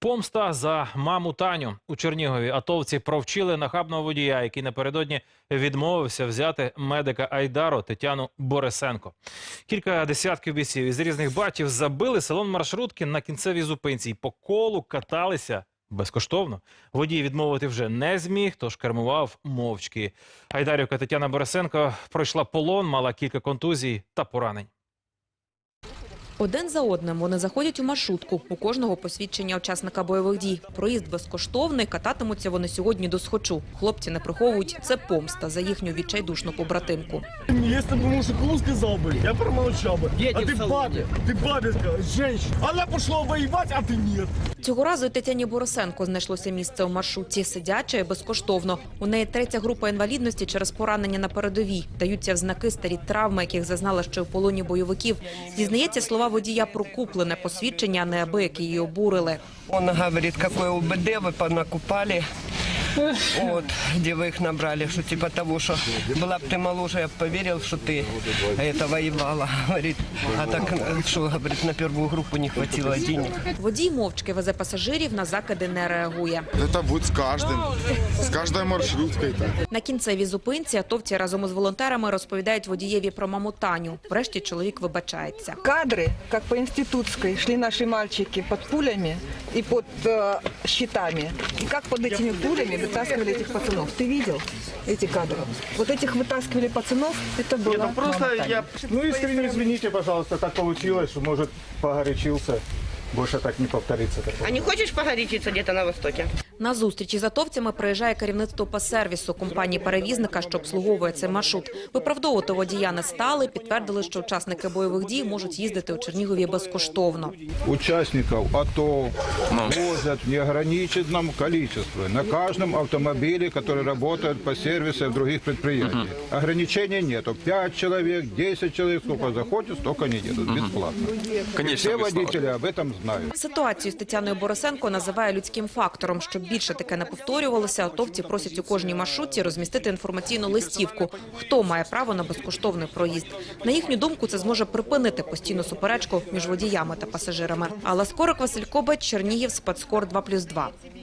Помста за маму Таню у Чернігові. Атовці провчили нахабного водія, який напередодні відмовився взяти медика Айдару Тетяну Борисенко. Кілька десятків бійців із різних батів забили салон маршрутки на кінцевій зупинці і по колу каталися безкоштовно. Водій відмовити вже не зміг, тож кермував мовчки. Айдарівка Тетяна Борисенко пройшла полон, мала кілька контузій та поранень. Один за одним вони заходять у маршрутку. У кожного посвідчення учасника бойових дій. Проїзд безкоштовний. Кататимуться вони сьогодні до схочу. Хлопці не приховують. Це помста за їхню відчайдушну побратимку. Если бы мужику сказал бы, я промолчал бы. Едем а ты в салоне. бабе, ты бабе сказал, женщина. Она пошла воевать, а ты нет. Цього разу і Тетяні Борисенко знайшлося місце у маршрутці. Сидяча і безкоштовно. У неї третя група інвалідності через поранення на передовій. Даються в знаки старі травми, яких зазнала ще в полоні бойовиків. Дізнається слова водія про куплене посвідчення, неабияк її обурили. Вона говорить, яке УБД ви понакупали. Вот, где вы их набрали, что типа того, что была бы ты моложе, я бы поверил, что ты это воевала. Говорит, а так, э, что, говорит, на первую группу не хватило денег. Водій мовчки везе пасажирів, на закиди не реагує. Это будет с каждым, с каждой маршруткой так. На кінцевій зупинці атовці разом із волонтерами розповідають водієві про маму Таню. Врешті чоловік вибачається. кадры, как по институтской, шли наши мальчики под пулями и под э, щитами. И как под этими пулями вытаскивали этих пацанов. Ты видел эти кадры? Вот этих вытаскивали пацанов, это было ну просто мама Таня. я... Ну искренне извините, пожалуйста, так получилось, что, может, погорячился. Больше так не повторится. Такого. А не хочешь погорячиться где-то на Востоке? На зустрічі з атовцями приїжджає керівництво пас-сервісу компанії перевізника, що обслуговує цей маршрут. Виправдовувати водія не стали, підтвердили, що учасники бойових дій можуть їздити у Чернігові безкоштовно. участников АТО возят в неограниченном количестве на каждом автомобиле, который работает по сервису и в других предприятиях. Ограничений нету. 5 человек, 10 человек, сколько захочет, столько они едут, бесплатно. Все водители об этом знают. Ситуацію з Тетяною Борисенко називає людським фактором. Щоб більше таке не повторювалося, атовці просять у кожній маршрутці розмістити інформаційну листівку, хто має право на безкоштовний проїзд. На їхню думку, це зможе припинити постійну суперечку між водіями та пасажирами. Алла Скорик, Василь Кобець, Чернігів, Спецкор 2+,2.